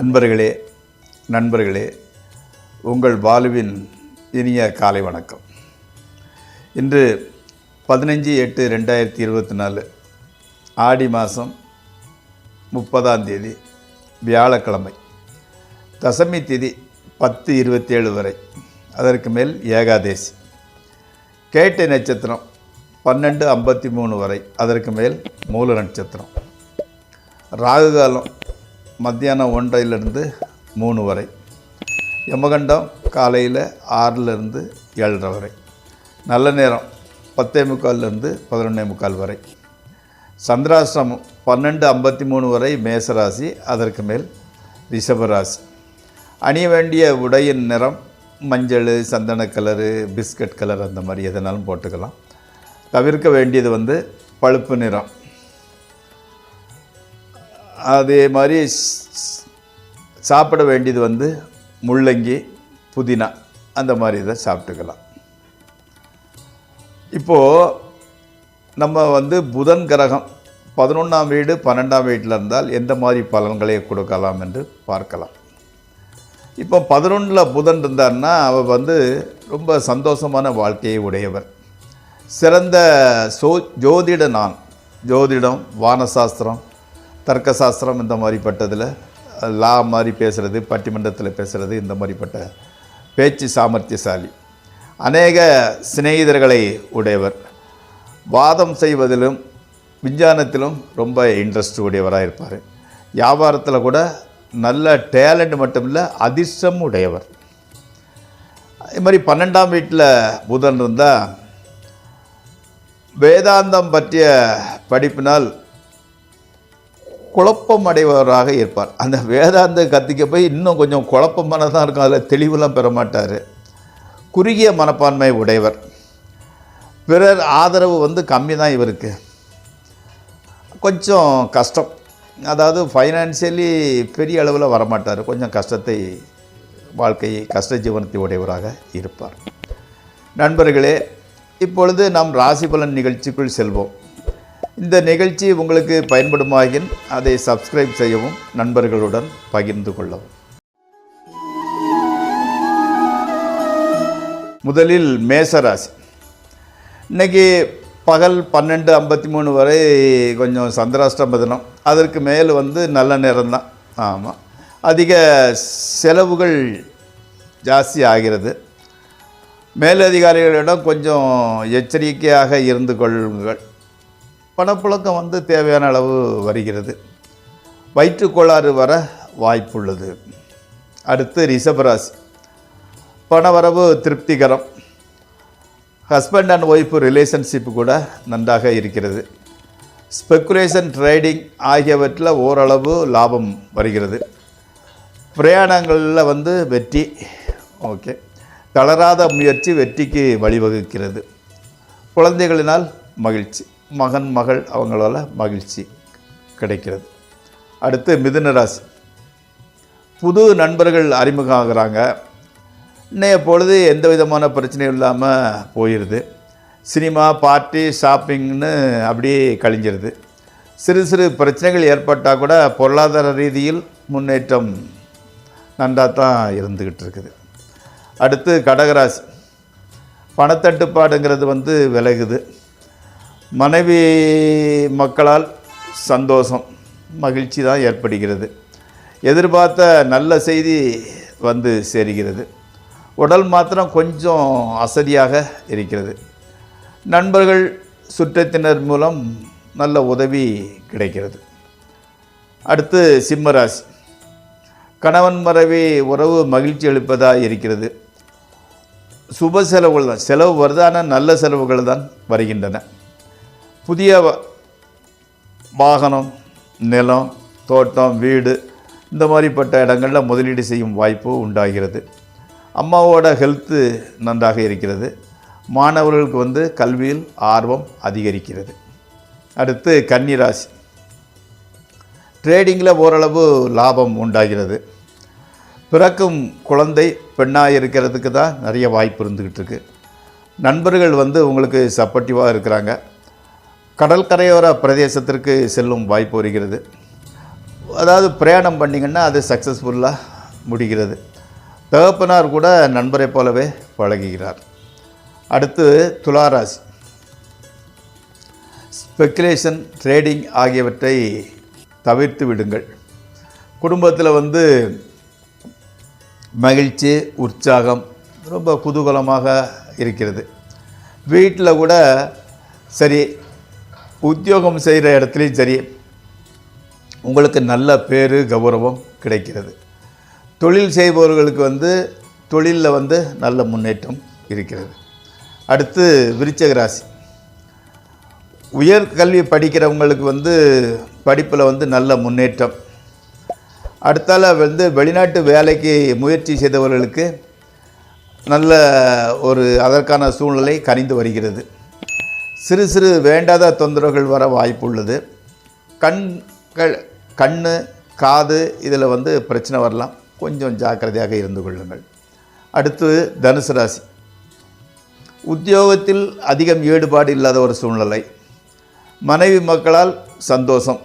அன்பர்களே நண்பர்களே உங்கள் பாலுவின் இனிய காலை வணக்கம். இன்று பதினஞ்சு எட்டு ரெண்டாயிரத்தி இருபத்தி நாலு ஆடி மாதம் முப்பதாம் தேதி வியாழக்கிழமை. தசமி திதி பத்து இருபத்தேழு வரை அதற்கு மேல் ஏகாதேசி. கேட்டை நட்சத்திரம் பன்னெண்டு ஐம்பத்தி மூணு வரை அதற்கு மேல் மூல நட்சத்திரம். ராகு காலம் மத்தியானம் ஒன்றையிலிருந்து மூணு வரை. யமகண்டம் காலையில் ஆறிலிருந்து ஏழரை வரை. நல்ல நேரம் பத்தே முக்கால்லேருந்து பதினொன்னே முக்கால் வரை. சந்திராசிரமம் பன்னெண்டு ஐம்பத்தி மூணு வரை மேசராசி அதற்கு மேல் ரிஷபராசி. அணிய வேண்டிய உடையின் நிறம் மஞ்சள் சந்தன கலரு பிஸ்கட் கலர் அந்த மாதிரி எதனாலும் போட்டுக்கலாம். தவிர்க்க வேண்டியது வந்து பழுப்பு நிறம். அதே மாதிரி ஸ்- சாப்பிட வேண்டியது வந்து முள்ளங்கி புதினா அந்த மாதிரி இதை சாப்பிட்டுக்கலாம். இப்போது நம்ம வந்து புதன் கிரகம் பதினொன்றாம் வீடு பன்னெண்டாம் வீட்டில் இருந்தால் எந்த மாதிரி பலன்களை கொடுக்கலாம் என்று பார்க்கலாம். இப்போ பதினொன்றில் புதன் இருந்தார்னா அவர் வந்து ரொம்ப சந்தோஷமான வாழ்க்கையை உடையவர். சிறந்த சோ ஜோதிட நான் ஜோதிடம் வானசாஸ்திரம் தர்க்கசாஸ்திரம் இந்த மாதிரிப்பட்டதில் லா மாதிரி பேசுகிறது பட்டிமன்றத்தில் பேசுகிறது இந்த மாதிரிப்பட்ட பேச்சு சாமர்த்தியசாலி. அநேக சிநேகிதர்களை உடையவர். வாதம் செய்வதிலும் விஞ்ஞானத்திலும் ரொம்ப இன்ட்ரெஸ்ட் உடையவராக இருப்பார். வியாபாரத்தில் கூட நல்ல டேலண்ட் மட்டும் இல்லை அதிர்ஷ்டம் உடையவர். அதே மாதிரி பன்னெண்டாம் வீட்டில் புதன் இருந்தால் வேதாந்தம் பற்றிய படிப்பினால் குழப்பம் அடைபவராக இருப்பார். அந்த வேதாந்த கத்திக்க போய் இன்னும் கொஞ்சம் குழப்பமானதான் இருக்கும். அதில் தெளிவுலாம் பெற மாட்டார் குறுகிய மனப்பான்மை உடையவர். பிறர் ஆதரவு வந்து கம்மி தான் இவருக்கு. கொஞ்சம் கஷ்டம். அதாவது ஃபைனான்சியலி பெரிய அளவில் வரமாட்டார். கொஞ்சம் கஷ்டத்தை வாழ்க்கையை கஷ்ட ஜீவனத்தை உடையவராக இருப்பார். நண்பர்களே இப்பொழுது நாம் ராசி பலன் நிகழ்ச்சிக்குள் செல்வோம். இந்த நிகழ்ச்சி உங்களுக்கு பயன்படுமாயின் அதை சப்ஸ்கிரைப் செய்யவும் நண்பர்களுடன் பகிர்ந்து கொள்ளவும். முதலில் மேசராசி. இன்னைக்கு பகல் பன்னெண்டு ஐம்பத்தி மூணு வரை கொஞ்சம் சந்திராஷ்டமதனம் அதற்கு மேல் வந்து நல்ல நேரம் தான். ஆமாம் அதிக செலவுகள் ஜாஸ்தி ஆகிறது. மேலதிகாரிகளிடம் கொஞ்சம் எச்சரிக்கையாக இருந்து கொள்ளுங்கள். பணப்புழக்கம் வந்து தேவையான அளவு வருகிறது. வயிற்றுக்கோளாறு வர வாய்ப்புள்ளது. அடுத்து ரிஷபராசி. பணவரவு திருப்திகரம். ஹஸ்பண்ட் அண்ட் ஒய்ஃப் ரிலேஷன்ஷிப் கூட நன்றாக இருக்கிறது. ஸ்பெக்குலேஷன் ட்ரேடிங் ஆகியவற்றில் ஓரளவு லாபம் வருகிறது. பிரயாணங்களில் வந்து வெற்றி ஓகே தளராத முயற்சி வெற்றிக்கு வழிவகுக்கிறது. குழந்தைகளினால் மகிழ்ச்சி. மகன் மகள் அவங்களால மகிழ்ச்சி கிடைக்கிறது. அடுத்து மிதுன ராசி. புது நண்பர்கள் அறிமுகம் ஆகிறாங்க இன்னைய பொழுது எந்த விதமான பிரச்சனையும் இல்லாமல் போயிடுது சினிமா பார்ட்டி ஷாப்பிங்னு அப்படியே கழிஞ்சிருது. சிறு சிறு பிரச்சனைகள் ஏற்பட்டால் கூட பொருளாதார ரீதியில் முன்னேற்றம் நன்றாக தான் இருந்துக்கிட்டு இருக்குது. அடுத்து கடகராசி. பணத்தட்டுப்பாடுங்கிறது வந்து விலகுது. மனைவி மக்களால் சந்தோஷம் மகிழ்ச்சி தான் ஏற்படுகிறது. எதிர்பார்த்த நல்ல செய்தி வந்து சேருகிறது. உடல் மாத்திரம் கொஞ்சம் அசதியாக இருக்கிறது. நண்பர்கள் சுற்றத்தினர் மூலம் நல்ல உதவி கிடைக்கிறது. அடுத்து சிம்மராசி. கணவன் மறைவி உறவு மகிழ்ச்சி அளிப்பதாக இருக்கிறது. சுப செலவுகள் தான். செலவு வருது ஆனால் நல்ல செலவுகள் தான் வருகின்றன. புதிய வாகனம் நிலம் தோட்டம் வீடு இந்த மாதிரிப்பட்ட இடங்களில் முதலீடு செய்யும் வாய்ப்பு உண்டாகிறது. அம்மாவோட ஹெல்த்து நன்றாக இருக்கிறது. மாணவர்களுக்கு வந்து கல்வியில் ஆர்வம் அதிகரிக்கிறது. அடுத்து கன்னிராசி. ட்ரேடிங்கில் ஓரளவு லாபம் உண்டாகிறது. பிறக்கும் குழந்தை பெண்ணாக இருக்கிறதுக்கு தான் நிறைய வாய்ப்பு இருந்துக்கிட்டு இருக்குது நண்பர்கள் வந்து உங்களுக்கு சப்போர்ட்டிவாக இருக்கிறாங்க. கடற்கரையோர பிரதேசத்திற்கு செல்லும் வாய்ப்பு வருகிறது. அதாவது பிரயாணம் பண்ணிங்கன்னா அது சக்ஸஸ்ஃபுல்லாக முடிகிறது. தகப்பனார் கூட நண்பரைப் போலவே பழகுகிறார். அடுத்து துளாராசி. ஸ்பெக்குலேஷன் ட்ரேடிங் ஆகியவற்றை தவிர்த்து விடுங்கள். குடும்பத்தில் வந்து மகிழ்ச்சி உற்சாகம் ரொம்ப குதூகலமாக இருக்கிறது. வீட்டில் கூட சரி உத்தியோகம் செய்கிற இடத்துலையும் சரி உங்களுக்கு நல்ல பேர் கௌரவம் கிடைக்கிறது. தொழில் செய்பவர்களுக்கு வந்து தொழிலில் வந்து நல்ல முன்னேற்றம் இருக்கிறது. அடுத்து விருச்சக ராசி. உயர்கல்வி படிக்கிறவங்களுக்கு வந்து படிப்பில் வந்து நல்ல முன்னேற்றம். அடுத்தால வந்து வெளிநாட்டு வேலைக்கு முயற்சி செய்தவர்களுக்கு நல்ல ஒரு அதற்கான சூழ்நிலை கனிந்து வருகிறது. சிறு சிறு வேண்டாத தொந்தரவுகள் வர வாய்ப்புள்ளது. கண்கள் கண் காது இதில் வந்து பிரச்சனை வரலாம். கொஞ்சம் ஜாக்கிரதையாக இருந்து கொள்ளுங்கள். அடுத்து தனுசு ராசி. உத்தியோகத்தில் அதிகம் ஈடுபாடு இல்லாத ஒரு சூழ்நிலை. மனைவி மக்களால் சந்தோஷம்.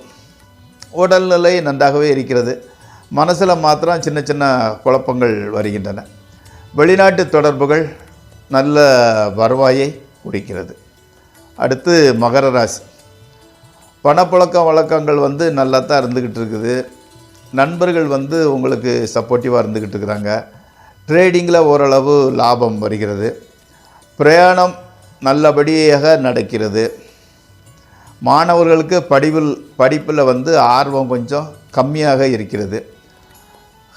உடல்நிலை நன்றாகவே இருக்கிறது. மனசில் மாத்திரம் சின்ன சின்ன குழப்பங்கள் வருகின்றன. வெளிநாட்டு தொடர்புகள் நல்ல வருவாயை குறிக்கிறது. அடுத்து மகர ராசி. பணப்புழக்க வழக்கங்கள் வந்து நல்லா தான் இருந்துக்கிட்டு இருக்குது நண்பர்கள் வந்து உங்களுக்கு சப்போர்ட்டிவாக இருந்துக்கிட்டு இருக்கிறாங்க ட்ரேடிங்கில் ஓரளவு லாபம் வருகிறது. பிரயாணம் நல்லபடியாக நடக்கிறது. மாணவர்களுக்கு படிவில் படிப்பில் வந்து ஆர்வம் கொஞ்சம் கம்மியாக இருக்கிறது.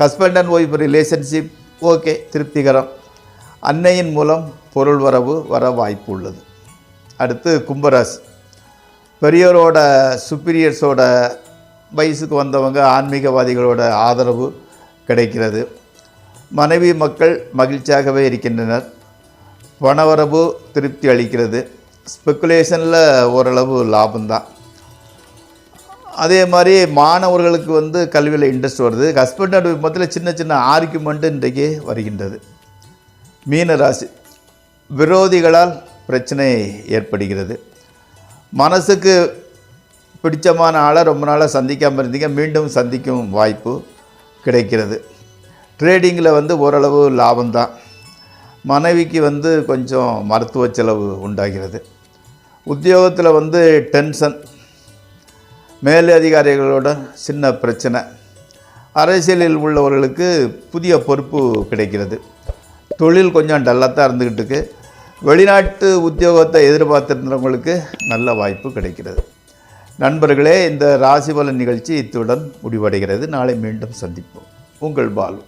Husband and wife relationship okay திருப்திகரம். அன்னையின் மூலம் பொருள் வரவு வர வாய்ப்பு உள்ளது. அடுத்து கும்பராசி. பெரியோரோட சுப்பீரியர்ஸோட வயசுக்கு வந்தவங்க ஆன்மீகவாதிகளோட ஆதரவு கிடைக்கிறது. மனைவி மக்கள் மகிழ்ச்சியாகவே இருக்கின்றனர். பணவரவு திருப்தி அளிக்கிறது. ஸ்பெக்குலேஷனில் ஓரளவு லாபம்தான். அதே மாதிரி மாணவர்களுக்கு வந்து கல்வியில் இன்ட்ரெஸ்ட் வருது. ஹஸ்பண்ட் அண்ட் ஒய்ஃப் சின்ன சின்ன ஆர்குமெண்ட்டு இன்றைக்கு வருகின்றது. மீனராசி. விரோதிகளால் பிரச்சனை ஏற்படுகிறது. மனசுக்கு பிடிச்சமான ஆளை ரொம்ப நாளாக சந்திக்காமல் இருந்தீங்க. மீண்டும் சந்திக்கும் வாய்ப்பு கிடைக்கிறது. ட்ரேடிங்கில் வந்து ஓரளவு லாபம்தான். மனைவிக்கு வந்து கொஞ்சம் மருத்துவ செலவு உண்டாகிறது. உத்தியோகத்தில் வந்து டென்ஷன் மேல் அதிகாரிகளோட சின்ன பிரச்சனை. அரசியலில் உள்ளவர்களுக்கு புதிய பொறுப்பு கிடைக்கிறது. தொழில் கொஞ்சம் டல்லாக தான் இருந்துக்கிட்டு இருக்கு. வெளிநாட்டு உத்தியோகத்தை எதிர்பார்த்துருந்தவங்களுக்கு நல்ல வாய்ப்பு கிடைக்கிறது. நண்பர்களே இந்த ராசிபலன் நிகழ்ச்சி இத்துடன் முடிவடைகிறது. நாளை மீண்டும் சந்திப்போம். உங்கள் பாலு.